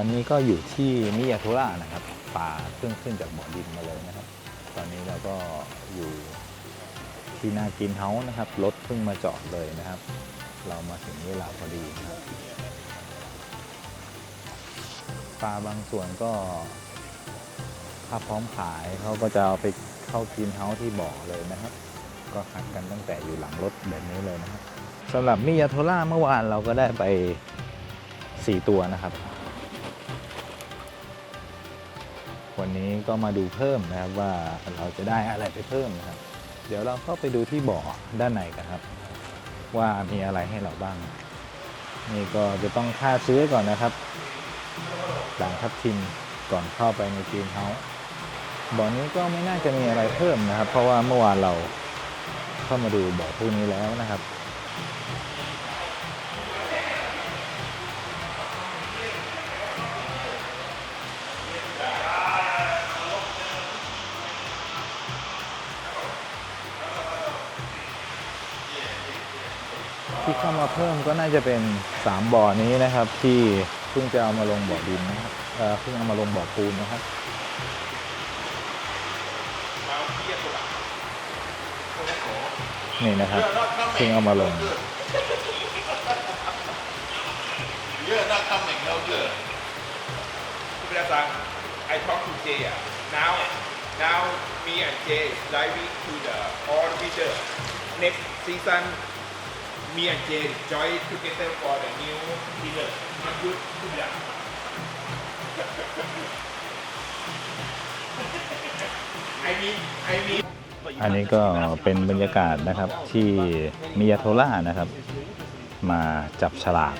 ตอนนี้ก็อยู่ที่มิยาโทระนะครับป่าเพิ่งขึ้นจากบ่อดินมาเลยนะครับ ตอนนี้เราก็อยู่ที่นากินเฮาส์นะครับรถเพิ่งมาจอดเลยนะครับ เรามาถึงเวลาพอดีนะครับปลาบางส่วนก็ถ้าพร้อมขายเขาก็จะเอาไปเข้ากินเฮาส์ที่บ่อเลยนะครับ ก็คัดกันตั้งแต่อยู่หลังรถแบบนี้เลยนะครับสำหรับมิยาโทระเมื่อวานเราก็ได้ไป 4 ตัวนะครับ วันนี้ก็มาดูเพิ่มนะครับว่าเราจะได้อะไรไปเพิ่มนะครับ เดี๋ยวเราเข้าไปดูที่บ่อด้านในกันครับ ว่ามีอะไรให้เราบ้าง นี่ก็จะต้องค่าซื้อก่อนนะครับ หลังทับทิมก่อนเข้าไปในทีมเฮาส์บ่อนี้ก็ไม่น่าจะมีอะไรเพิ่มนะครับ เพราะว่าเมื่อวานเราเข้ามาดูบ่อพวกนี้แล้วนะครับ ที่เข้ามาเพิ่มก็น่าจะเป็น 3 บ่อนี้นะครับ ที่เพิ่งจะเอามาลงบ่อดินนะครับเอ่อเพิ่งเอามาลงบ่อปูนนะครับ นี่นะครับเพิ่งเอามาลง You're not coming, no good. คุณประสัง I talked to Jay ah. now now me and Jay is diving to the orbiter next season me and Jay join together for the new season มันยุดทุกอย่าง I mean I mean อันนี้ก็เป็นบรรยากาศนะครับที่มิยาโทล่านะครับ มาจับฉลาก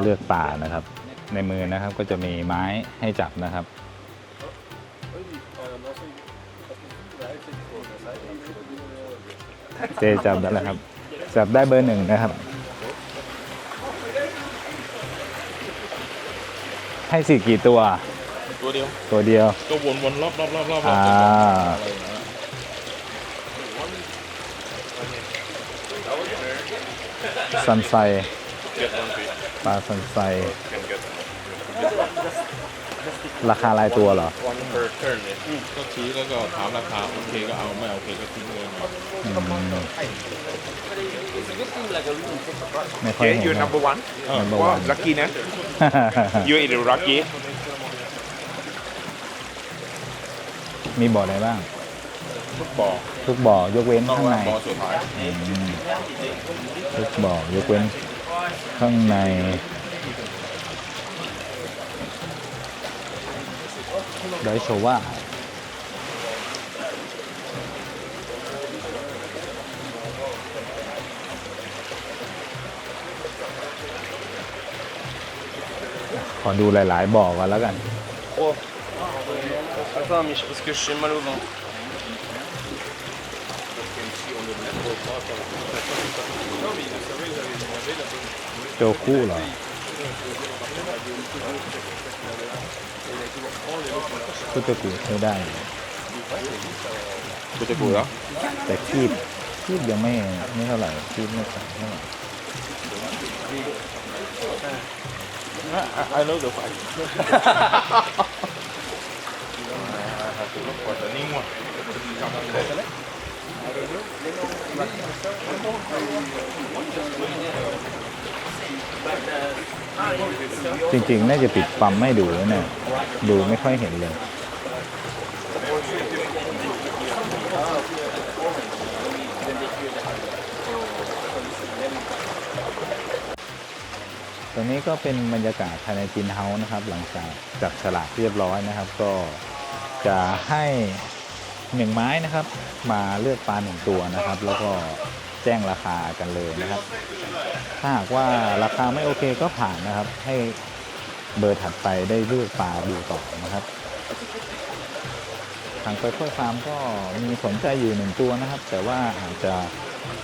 เลือกป่านะครับ ในมือนะครับก็จะมีไม้ให้จับนะครับ เจจับได้แล้วครับ จับได้เบอร์หนึ่งนะครับ ให้สี่กี่ตัว ตัวเดียว ตัวเดียว ก็วนๆรอบๆรอบๆรอบๆอ่า อะไรอย่างเงี้ยซันไซ Get one fish ปลาซันไซ can get ราคารายตัวเหรอ one per turn เนี่ยก็ชี้แล้วก็ถามราคาโอเคก็เอาไม่โอเคก็ทิ้งเลยอืม ไม่ค่อย Jay เห็น you นะ number one Number ว่า one lucky นะ you in the lucky มีบ่อไหนบ้างทุกบ่อทุกบ่อยกเว้นต้องข้างว่าในบ่อสุดท้ายอืมทุกบ่อยกเว้นข้างใน ไดโชว่า ขอดูหลาย ๆบ่อกันแล้วกัน Attends, Mich, parce que j'ai mal au ventre. โคู่เหรอคุตะกูใช้ได้กูจะกูแล้วแต่คีบคีบยังไม่ไม่เท่าไหร่คีบไม่ขาดเท่าไหร่ I know the fight จะนิ่งว่ะจริงๆ น่าจะปิดปั๊มไม่ดูแล้วเนี่ย ดูไม่ค่อยเห็นเลย ตรงนี้ก็เป็นบรรยากาศภายในจินเฮาส์นะครับ หลังจากจับฉลากเรียบร้อยนะครับ ก็จะให้หนึ่งไม้นะครับ มาเลือกปลาหนึ่งตัวนะครับ แล้วก็แจ้งราคากันเลยนะครับ ถ้าหากว่าราคาไม่โอเคก็ผ่านนะครับ ให้เบอร์ถัดไปได้เลือกปลาดูต่อนะครับ ทางไปเพื่อยฟาร์มก็มีสนใจอยู่หนึ่งตัวนะครับ แต่ว่าอาจจะ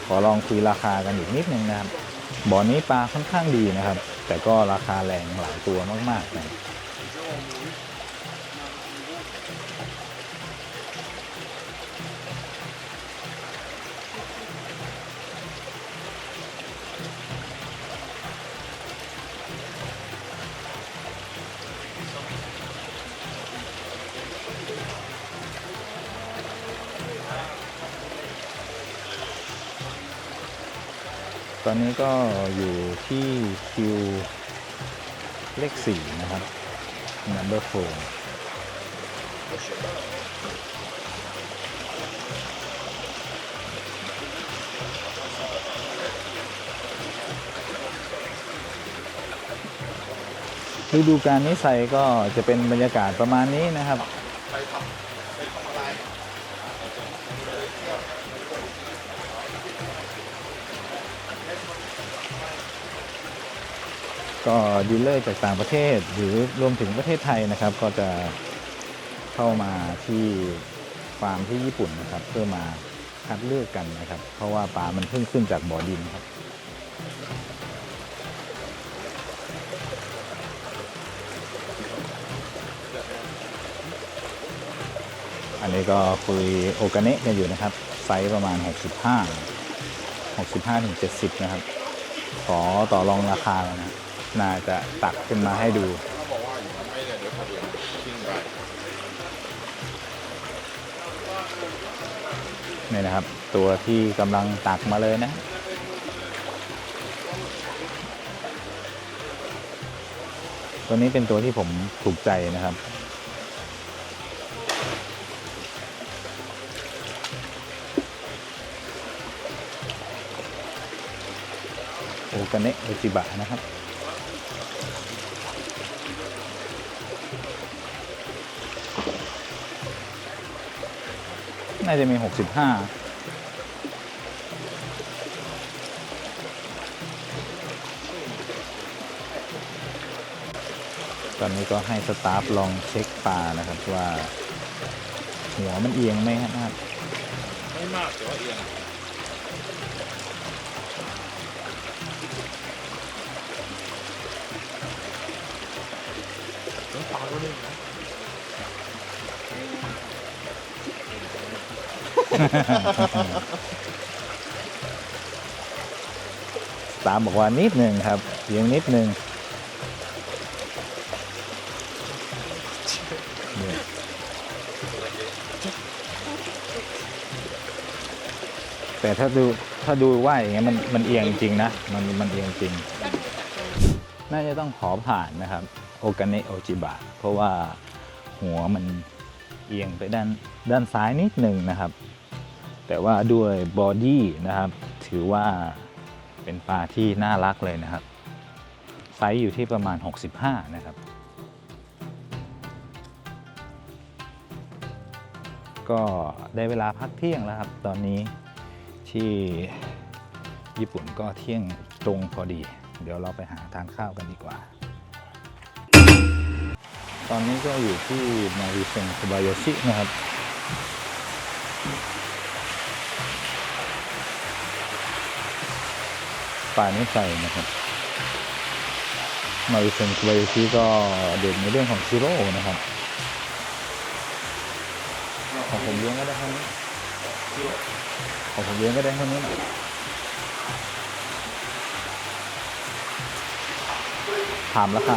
ขอลองคุยราคากันอีกนิดนึงนะครับบ่อนี้ปลาค่อนข้างดีนะครับ แต่ก็ราคาแรงหลายตัวมากๆนะ ตอนนี้ก็อยู่ที่คิวเลขสี่นะครับ number four ฤดูการนี้ใส่ก็จะเป็นบรรยากาศประมาณนี้นะครับ ก็ดีลเลอร์จากต่างประเทศ หรือรวมถึงประเทศไทยนะครับ ก็จะเข้ามาที่ฟาร์มที่ญี่ปุ่นนะครับ เพื่อมาคัดเลือกกันนะครับ เพราะว่าปลามันเพิ่งขึ้นจากบ่อดินครับอันนี้ก็คุยโอกาเนะกันอยู่นะครับ ไซส์ประมาณ 65 65ถึง70 นะครับ ขอต่อรองราคาแล้วนะ น่าจะตักขึ้นมาให้ดูนี่นี่นะครับ ตัวที่กำลังตักมาเลยนะ ตัวนี้เป็นตัวที่ผมถูกใจนะครับโอกาเนะโอจิบะนะครับ น่าจะมี 65ตอนนี้ก็ให้สตาฟลองเช็คปลานะครับว่า หัวมันเอียงไหมครับไม่มากแต่ว่าเอียงน้ำปลาก็นิ่น ตาฟบอกว่านิดหนึ่งครับเอียงนิดหนึ่งแต่ถ้าดูถ้าดูว่าอย่างเงี้ยมันมันเอียงจริงนะมันมันเอียงจริง น่าจะต้องขอผ่านนะครับ โอกาเนโอจิบะเพราะว่าหัวมันเอียงไปด้านด้านซ้ายนิดหนึ่งนะครับ แต่ว่าด้วยบอดี้นะครับถือว่าเป็นปลาที่น่ารักเลยนะครับ ไซส์อยู่ที่ประมาณ 65 นะครับ ก็ได้เวลาพักเที่ยงแล้วครับ ตอนนี้ที่ญี่ปุ่นก็เที่ยงตรงพอดี เดี๋ยวเราไปหาทานข้าวกันดีกว่า ตอนนี้ก็อยู่ที่มาริเซนคบายาชินะครับ ป่านิสัยนะครับ มาริเซนคบายาชิก็เด่นในเรื่องของซีโร่นะครับของผมเลี้ยงก็ได้เท่านี้ของผมเลี้ยงก็ได้เท่านี้นะถามราคา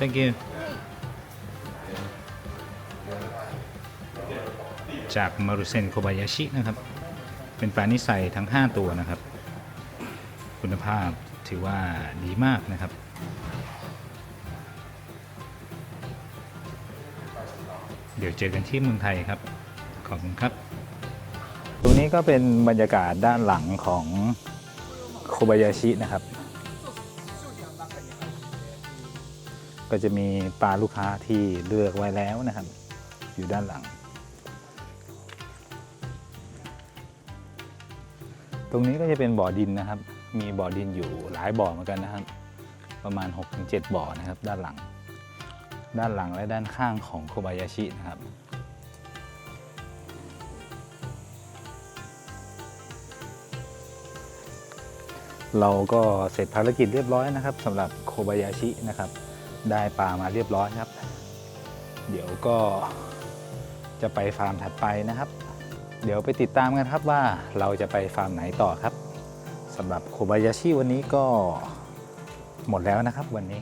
thank you จากมารุเซนโคบายาชินะครับ เป็นปลานิสัยทั้ง 5 ตัวนะครับ คุณภาพถือว่าดีมากนะครับ เดี๋ยวเจอกันที่เมืองไทยครับ ขอบคุณครับตรงนี้ก็เป็นบรรยากาศด้านหลังของโคบายาชินะครับ ก็จะมีปลาลูกค้าที่เลือกไว้แล้วนะครับ อยู่ด้านหลัง ตรงนี้ก็จะเป็นบ่อดินนะครับ มีบ่อดินอยู่หลายบ่อเหมือนกันนะครับ ประมาณ 6-7 บ่อนะครับ ด้านหลัง ด้านหลังและด้านข้างของโคบายาชินะครับเราก็เสร็จภารกิจเรียบร้อยนะครับสำหรับโคบายาชินะครับ ได้ปลามาเรียบร้อยครับ เดี๋ยวก็จะไปฟาร์มถัดไปนะครับ เดี๋ยวไปติดตามกันครับว่าเราจะไปฟาร์มไหนต่อครับสำหรับโคบายาชิวันนี้ก็หมดแล้วนะครับวันนี้